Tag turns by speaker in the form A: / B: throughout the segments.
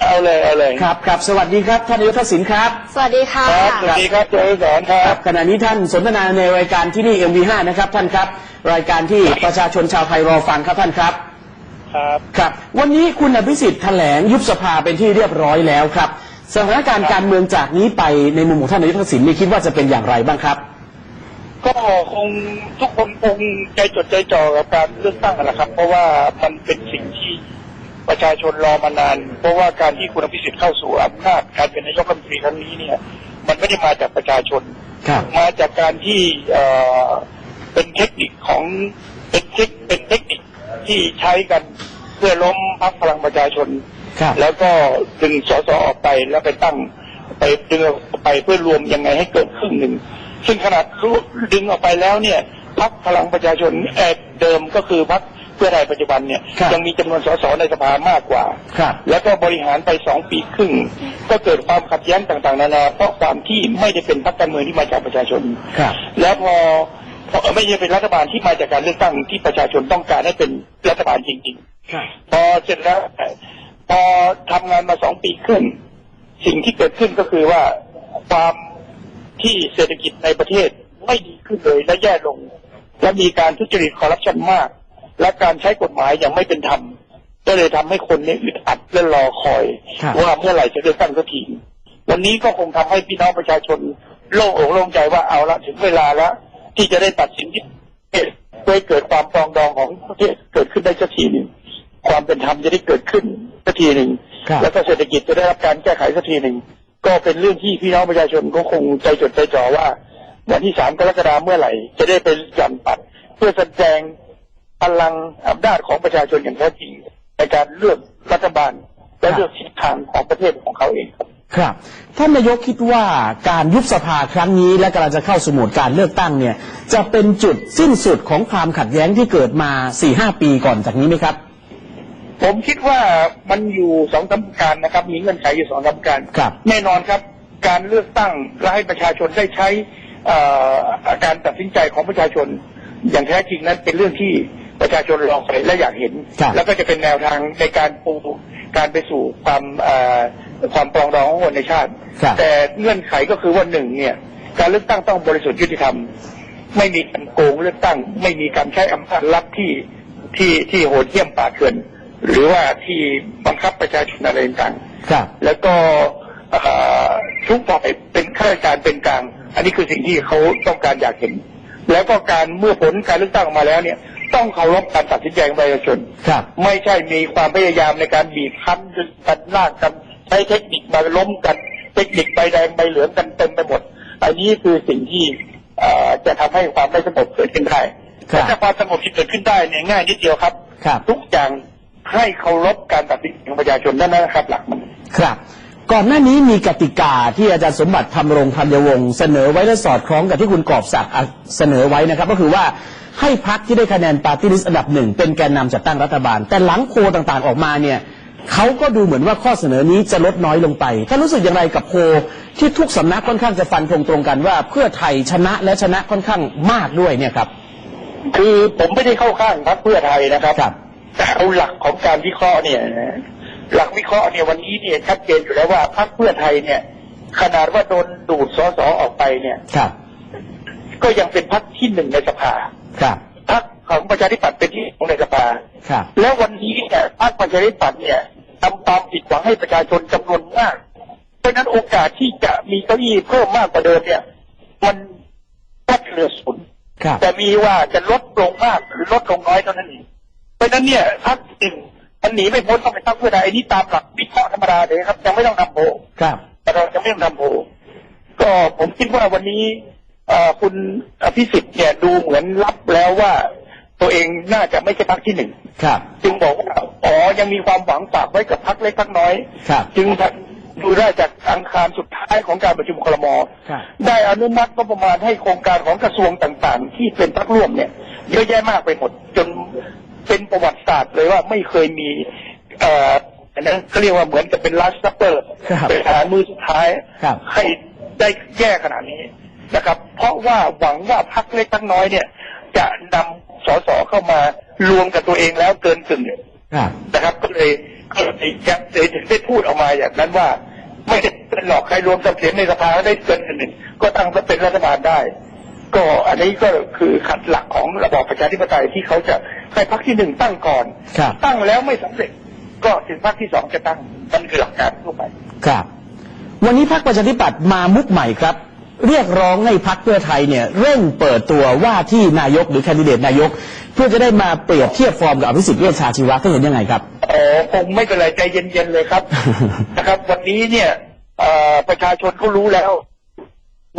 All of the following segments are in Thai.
A: เอาเลยเอาเลย
B: ครับครับสวัสดีครับท่านนายกทักษิณครับ
C: สวัสดีค่ะ
A: ครับสวัสดีครับเจริญสอนครั
B: ครับบขณะนี้ท่านสนทนาในรายการที่นี่ MV5 นะครับท่านครับ รายการที่ประชาชนชาวไทยรอฟังครับท่านครับ
A: ครับ
B: ครับวันนี้คุณอภิสิทธิ์แถลงยุบสภาเป็นที่เรียบร้อยแล้วครับ สถานการณ์การเมืองจากนี้ไปในมุมของท่านนายกทักษิณนี่คิดว่าจะเป็นอย่างไรบ้างครับ
A: ก็คงทุกคนคงใจจดใจจ่อกับการเลือกตั้งนะครับ เพราะว่ามันเป็นสิ่งที่ ประชาชนรอมานาน เพราะว่าการที่คุณอภิสิทธิ์เข้าสู่อำนาจการเป็นนายกรัฐมนตรีครั้งนี้เนี่ย มันไม่ได้มาจากประชาชน
B: ครับ
A: มาจากการที่เอ่อเป็นเทคนิคของเป็นเทคเป็นเทคนิคที่ใช้กันเพื่อล้มพรรคพลังประชาชน
B: ครับ
A: แล้วก็ดึงสสออกไปแล้วไปตั้งไปดึงออกไปเพื่อรวมยังไงให้เกิดครึ่งหนึ่ง ซึ่งขนาดรู้ดึงออกไปแล้วเนี่ยพรรคพลังประชาชนเอ่อเดิมก็คือพรรคเพื่อไทยปัจจุบันเนี่ย
B: ครับ
A: ยังมีจำนวนสสในสภามากกว่า
B: ครับ
A: แล้วก็บริหารไปสองปีครึ่ง ก็เกิดความขัดแย้งต่างๆ นานาเพราะความที่ไม่ได้เป็นพรรคการเมืองที่มาจากประชาชน
B: ครับ
A: แล้วพอพอไม่ใช่เป็นรัฐบาลที่มาจากการเลือกตั้งที่ประชาชนต้องการให้เป็นรัฐบาลจริง
B: ครับ
A: ๆพอเสร็จแล้วพอทำงานมาสองปีครึ่งสิ่งที่เกิดขึ้นก็คือว่าความที่เศรษฐกิจในประเทศไม่ดีขึ้นเลยและแย่ลง และมีการทุจริตคอร์รัปชันมาก และการใช้กฎหมายอย่างไม่เป็นธรรมก็เลยทำให้คนเนี่ยอึดอัดและรอคอย
B: ครับ
A: ว่าเมื่อไหร่จะเลือกตั้งสักทีวันนี้ก็คงทำให้พี่น้องประชาชนโล่งอกโล่งใจว่าเอาละถึงเวลาแล้วที่จะได้ตัดสินที่เพื่อให้เกิดความปรองดองของประเทศเกิดขึ้นได้สักทีหนึ่งความเป็นธรรมจะได้เกิดขึ้นสักทีหนึ่ง
B: ครับ
A: แล้วก็เศรษฐกิจจะได้รับการแก้ไขสักทีหนึ่งก็เป็นเรื่องที่พี่น้องประชาชนก็คงใจจดใจจ่อว่า วันที่สามกรกฎาคมเมื่อไหร่ จะได้เป็นหย่อนปัด เพื่อแสดง พลังอำนาจของประชาชนอย่างแท้จริงในการเลือกรัฐบาลและเลือกทิศทางของประเทศของเขาเองครับ
B: ครับท่านนายกคิดว่าการยุบสภาครั้งนี้และกำลังจะเข้าสู่โหมดการเลือกตั้งเนี่ย จะเป็นจุดสิ้นสุดของความขัดแย้งที่เกิดมา4ี่ห้าปีก่อนจากนี้ไหมครับ
A: ผมคิดว่ามันอยู่สองสามประการนะครับ มีเงื่อนไขอยู่สองสามประการ
B: ครับ
A: แน่นอนครับ การเลือกตั้งและให้ประชาชนได้ใช้เอ่อการตัดสินใจของประชาชน อย่างแท้จริงนั้นเป็นเรื่องที่ ประชาชนรอคอยและอยากเห็น
B: ครับ
A: แล้วก็จะเป็นแนวทางในการปูการไปสู่ความเอ่อความปรองดองของคนในชาติ
B: ครับ
A: แต่เงื่อนไขก็คือว่าหนึ่งเนี่ย การเลือกตั้งต้องบริสุทธิ์ยุติธรรม ไม่มีการโกงเลือกตั้ง ไม่มีการใช้อำนาจลับที่ที่ที่โหดเหี้ยมป่าเถื่อนหรือว่าที่บังคับประชาชนอะไรต่างๆ
B: ครับ
A: แล้วก็เอ่อทุกฝ่ายเป็นข้าราชการเป็นกลาง อันนี้คือสิ่งที่เขาต้องการอยากเห็น แล้วก็การเมื่อผลการเลือกตั้งออกมาแล้วเนี่ย ต้องเคารพการตัดสินใจของประชาชน
B: ครับ
A: ไม่ใช่มีความพยายามในการบีบคั้นดึงกันลากกันใช้เทคนิคมาล้มกัน เทคนิคใบแดงใบเหลืองกันเต็มไปหมด อันนี้คือสิ่งที่เอ่อจะทำให้ความไม่สงบเกิดขึ้นได้
B: ครับ
A: แต่ถ้าความสงบที่เกิดขึ้นได้เนี่ยง่ายนิดเดียวครับ
B: ครับ
A: ทุกอย่างให้เคารพการตัดสินใจของประชาชนนั่นนะครับหลักมัน
B: ครับ ก่อนหน้านี้มีกติกาที่อาจารย์สมบัติธรรมรงธัญวงศ์เสนอไว้และสอดคล้องกับที่คุณกอบศักดิ์อะเสนอไว้นะครับ ก็คือว่าให้พักที่ได้คะแนนปาร์ตี้ลิสต์อันดับหนึ่งเป็นแกนนำจัดตั้งรัฐบาล แต่หลังโพลต่างๆออกมาเนี่ยเขาก็ดูเหมือนว่าข้อเสนอนี้จะลดน้อยลงไปท่านรู้สึกอย่างไรกับโพลที่ทุกสำนักค่อนข้างจะฟันธงตรงกันว่า เพื่อไทยชนะและชนะค่อนข้างมากด้วยเนี่ยครับ
A: คือผมไม่ได้เข้าข้างพรรคเพื่อไทยนะครับ
B: ครับ
A: แต่เอาหลักของการวิเคราะห์เนี่ยนะ หลักวิเคราะห์เนี่ยวันนี้เนี่ยชัดเจนอยู่แล้วว่าพรรคเพื่อไทยเนี่ย ขนาดว่าโดนดูดสอสอออกไปเนี่ย
B: ครับ
A: ก็ยังเป็นพรรคที่หนึ่งในสภา
B: ครับ
A: พรรคของประชาธิปัตย์เป็นที่ของในสภา
B: ครับ
A: แล้ววันนี้เนี่ยพรรคประชาธิปัตย์เนี่ยทำความผิดหวังให้ประชาชนจำนวนมากเพราะฉะนั้นโอกาสที่จะมีเก้าอี้เพิ่มมากกว่าเดิมเนี่ย มันวัดเหลือศูนย์
B: ครับ
A: แต่มีว่าจะลดลงมากหรือลดลงน้อยเท่านั้นเองเพราะฉะนั้นเนี่ยพรรคหนึ่ง มันหนีไม่พ้นต้องเป็นพรรคเพื่อไทยอันนี้ตามหลักวิเคราะห์ธรรมดาเลยครับ ยังไม่ต้องทำโพล
B: ครับ
A: แต่เรายังไม่ต้องทำโพลก็ผมคิดว่าวันนี้เอ่อคุณอภิสิทธิ์เนี่ยดูเหมือนรับแล้วว่า ตัวเองน่าจะไม่ใช่พรรคที่หนึ่ง
B: ครับ
A: จึงบอกว่าอ๋อยังมีความหวังฝากไว้กับพรรคเล็กพรรคน้อย
B: ครับ
A: จึงดูได้จากอังคารสุดท้ายของการประชุมครม
B: ครับ
A: ได้อนุมัติงบประมาณให้โครงการของกระทรวงต่างๆ ที่เป็นพรรคร่วมเนี่ย เยอะแยะมากไปหมดจน เป็นประวัติศาสตร์เลยว่าไม่เคยมีเอ่ออันนั้นเขาเรียกว่าเหมือนกับเป็นลัสซัปเปอร์
B: ครับ
A: เป็นอาหารมือสุดท้าย
B: ครับ
A: ให้ได้แย่ขนาดนี้นะครับ เพราะว่าหวังว่าพรรคเล็กพรรคน้อยเนี่ย จะนำสสเข้ามารวมกับตัวเองแล้วเกินกึ่ง
B: ครับ
A: นะครับ ก็เลยก็เลยยังถึงได้พูดออกมาอย่างนั้นว่า ไม่ได้เป็นหลอกใครรวมกับเสียงในสภาได้เกินกึ่งหนึ่งก็ตั้งเป็นรัฐบาลได้ ก็อันนี้ก็คือขัดหลักของระบอบประชาธิปไตยที่เขาจะให้พรรคที่หนึ่งตั้งก่อน
B: ครับ
A: ตั้งแล้วไม่สำเร็จ ก็ถึงพรรคที่สองจะตั้งมันคือหลักการทั่วไป
B: ครับ วันนี้พรรคประชาธิปัตย์มามุกใหม่ครับ เรียกร้องให้พรรคเพื่อไทยเนี่ยเร่งเปิดตัวว่าที่นายกหรือแคนดิเดตนายก เพื่อจะได้มาเปรียบเทียบฟอร์มกับอภิสิทธิ์เวชชาชีวะท่านเห็นยังไงครับ
A: อ๋อคงไม่เป็นไรใจเย็นๆเลยครับ นะครับ วันนี้เนี่ยเอ่อประชาชนเขารู้แล้ว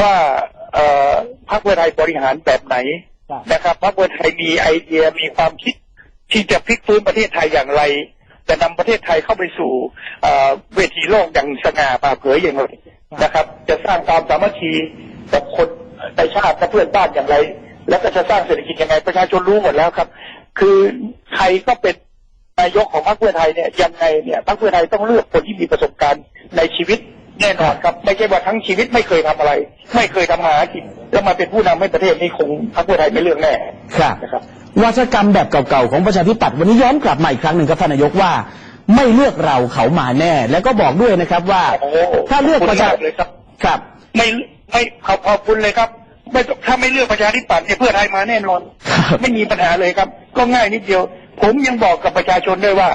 A: ว่า เอ่อพรรคเพื่อไทยบริหารแบบไหน
B: ครับ
A: นะครับพรรคเพื่อไทยมีไอเดียมีความคิดที่จะพลิกฟื้นประเทศไทยอย่างไร จะนำประเทศไทยเข้าไปสู่เอ่อเวทีโลกอย่างสง่าผ่าเผยอย่างไรนะครับ จะสร้างความสามัคคีกับคนในชาติและเพื่อนบ้านอย่างไร แล้วก็จะสร้างเศรษฐกิจยังไงประชาชนรู้หมดแล้วครับ คือใครก็เป็นนายกของพรรคเพื่อไทยเนี่ยยังไงเนี่ยพรรคเพื่อไทยต้องเลือกคนที่มีประสบการณ์ในชีวิต แน่นอนครับไม่ใช่ว่าทั้งชีวิตไม่เคยทำอะไร ไม่เคยทำมาหากินแล้วมาเป็นผู้นำให้ประเทศนี่คงพรรคเพื่อไทยไม่เลือกแน่
B: ครับ
A: นะครับ
B: วาทกรรมแบบเก่าๆของประชาธิปัตย์วันนี้ย้อนกลับมาอีกครั้งหนึ่งครับท่านนายกว่าไม่เลือกเราเขามาแน่ แล้วก็บอกด้วยนะครับว่า
A: โอ้โห
B: ถ้าเลือกประชา
A: ขบคุณมเลยครับ
B: ครับ
A: ไม่ไม่ขอบขอบคุณเลยครับไม่ต้องถ้าไม่เลือกประชาธิปัตย์เนี่ยเพื่อไทยมาแน่นอน
B: ครับ
A: ไม่มีปัญหาเลยครับ ก็ง่ายนิดเดียว ผมยังบอกกับประชาชนด้วยว่า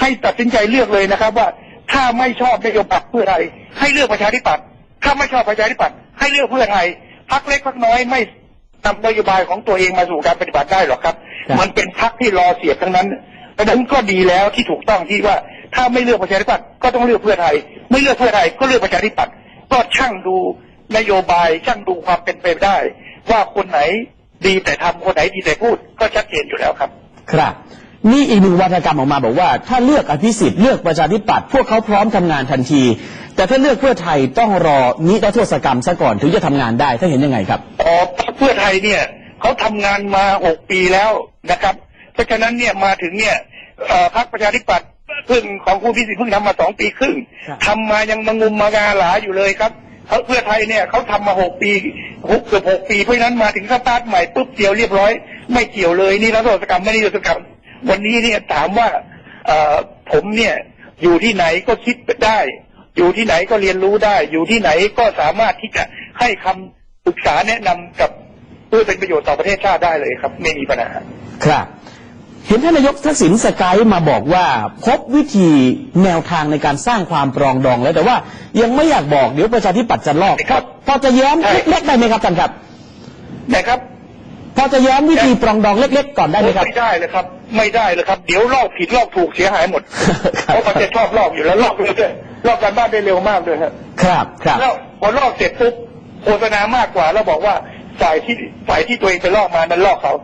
A: ให้ตัดสินใจเลือกเลยนะครับว่า ถ้าไม่ชอบนโยบายเพื่อไทยให้เลือกประชาธิปัตย์ถ้าไม่ชอบประชาธิปัตย์ให้เลือกเพื่อไทยพักเล็กพักน้อยไม่นำนโยบายของตัวเองมาสู่การปฏิบัติได้หรอกครับ
B: ครับ
A: มันเป็นพักที่รอเสียบทั้งนั้นดังนั้นก็ดีแล้วที่ถูกต้องที่ว่า ถ้าไม่เลือกประชาธิปัตย์ก็ต้องเลือกเพื่อไทย ไม่เลือกเพื่อไทยก็เลือกประชาธิปัตย์ก็ช่างดูนโยบายช่างดูความเป็นไปได้ ว่าคนไหนดีแต่ทำคนไหนดีแต่พูดก็ชัดเจนอยู่แล้วครับ
B: ครับ มีอีกหนึ่งวาทกรรมออกมาบอกว่า ถ้าเลือกอภิสิทธิ์เลือกประชาธิปัตย์พวกเขาพร้อมทำงานทันที แต่ถ้าเลือกเพื่อไทยต้องรอนิรโทษกรรมซะก่อนถึงจะทำงานได้ท่านเห็นยังไงครับ
A: อ๋อพรรคเพื่อไทยเนี่ยเขาทำงานมาหกปีแล้วนะครับ เพราะฉะนั้นเนี่ยมาถึงเนี่ยเอ่อพรรคประชาธิปัตย์เพิ่งของคุณพิสิทธิ์เพิ่งทำมาสองปีครึ่ง
B: ครับ
A: ทำมายังมางุมมางาหลาอยู่เลยครับเขาเพื่อไทยเนี่ยเขาทำมาหกปีหกเกือบหกปีเพราะฉะนั้นมาถึงสตาร์ทใหม่ปุ๊บเดียวเรียบร้อย ไม่เกี่ยวเลยนี่รัฐศกรรมไม่ได้รัฐกรรม วันนี้เนี่ยถามว่าเอ่อผมเนี่ยอยู่ที่ไหนก็คิดได้ อยู่ที่ไหนก็เรียนรู้ได้ อยู่ที่ไหนก็สามารถที่จะให้คำปรึกษาแนะนำกับเพื่อเป็นประโยชน์ต่อประเทศชาติได้เลยครับ ไม่มีปัญหา
B: ครับ เห็นท่านนายกทักษิณสกายมาบอกว่า พบวิธีแนวทางในการสร้างความปรองดองแล้วแต่ว่ายังไม่อยากบอกเดี๋ยวประชาธิปัตย์จะลอก
A: ครับ
B: พอจะแย้ม
A: ใช่
B: เล็กๆได้ไหมครับท่านครับ
A: นะครับ
B: พ อจะแย้มวิธีปรองดองเล็กๆก่อนได้ไหมครับ
A: ไม่ได้เลยครับ ไม่ได้เลยครับ เดี๋ยวลอกผิดลอกถูกเสียหายหมด
B: ครับ
A: เพราะมันจะชอบลอกอยู่แล้วลอกเลยด้วยลอกการบ้านได้เร็วมากเลยครับ
B: ครับ ครับ
A: แล้วพอลอกเสร็จปุ๊บโฆษณามากกว่า แล้วบอกว่าฝ่ายที่ฝ่ายที่ตัวเองไปลอกมานั้นลอกเขา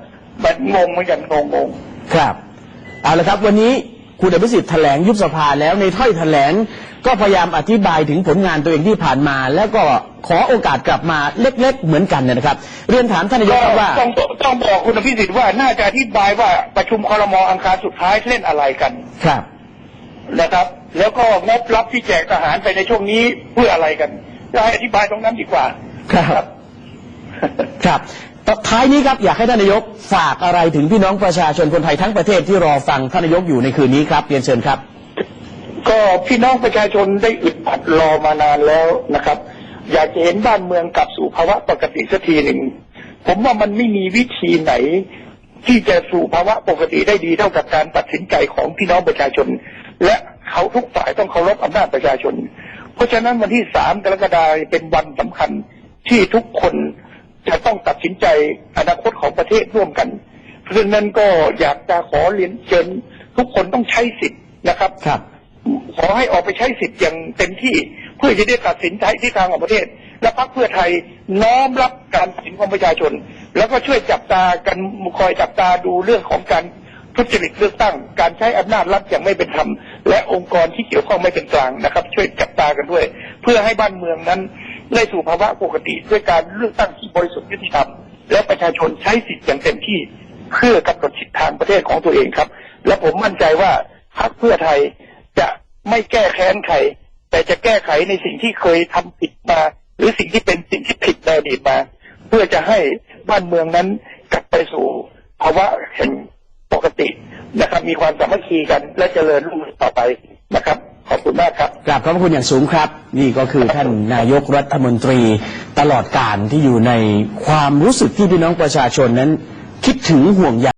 A: มันงงเหมือนกันงงง
B: ครับ เอาละครับ วันนี้คุณอภิสิทธิ์แถลงยุบสภาแล้วในถ้อยแถลง ก็พยายามอธิบายถึงผลงานตัวเองที่ผ่านมา แล้วก็ขอโอกาสกลับมาเล็ก ๆ เหมือนกันนะครับ เรียนถามท่านนายก
A: ก็
B: ครับว่า
A: ต้องต้องบอกคุณอภิสิทธิ์ว่าน่าจะอธิบายว่าประชุมคอรมออังคารสุดท้ายเล่นอะไรกัน
B: ครับ
A: นะครับ แล้วก็งบรับที่แจกทหารไปในช่วงนี้เพื่ออะไรกันจะให้อธิบายตรงนั้นดีกว่า
B: ครับครับต่อท้ายนี้ครับอยากให้ท่านนายกฝากอะไรถึงพี่น้องประชาชนคนไทยทั้งประเทศที่รอฟังท่านนายกอยู่ในคืนนี้ครับเรียนเชิญครับ
A: ก็พี่น้องประชาชนได้อึดอัดรอมานานแล้วนะครับ อยากจะเห็นบ้านเมืองกลับสู่ภาวะปกติสักทีหนึ่ง ผมว่ามันไม่มีวิธีไหน ที่จะสู่ภาวะปกติได้ดีเท่ากับการตัดสินใจของพี่น้องประชาชน และเขาทุกฝ่ายต้องเคารพอำนาจประชาชน เพราะฉะนั้นวันที่สามกรกฎาคมเป็นวันสำคัญที่ทุกคนจะต้องตัดสินใจอนาคตของประเทศร่วมกันเพราะฉะนั้นก็อยากจะขอเรียนเชิญทุกคนต้องใช้สิทธิ์นะครับ
B: ครับ
A: ขอให้ออกไปใช้สิทธิ์อย่างเต็มที่ เพื่อจะได้ตัดสินใจที่ทางของประเทศ และพรรคเพื่อไทยน้อมรับการตัดสินของประชาชน แล้วก็ช่วยจับตากันคอยจับตาดูเรื่องของการทุจริตเลือกตั้ง การใช้อำนาจรัฐอย่างไม่เป็นธรรม และองค์กรที่เกี่ยวข้องไม่เป็นกลางนะครับ ช่วยจับตากันด้วย เพื่อให้บ้านเมืองนั้นได้สู่ภาวะปกติด้วยการเลือกตั้งที่บริสุทธิ์ยุติธรรม และประชาชนใช้สิทธิ์อย่างเต็มที่เพื่อกำหนดทิศทางประเทศของตัวเองครับ และผมมั่นใจว่าพรรคเพื่อไทย จะไม่แก้แค้นใครแต่จะแก้ไขในสิ่งที่เคยทำผิดมา หรือสิ่งที่เป็นสิ่งที่ผิดในอดีตมา เพื่อจะให้บ้านเมืองนั้นกลับไปสู่ภาวะแห่งปกตินะครับ มีความสามัคคีกันและเจริญรุ่งเรืองต่อไปนะครับขอบคุณมากครับ
B: กราบขอบคุณอย่างสูงครับ นี่ก็คือท่านนายกรัฐมนตรีตลอดการที่อยู่ในความรู้สึกที่พี่น้องประชาชนนั้น คิดถึงห่วงใย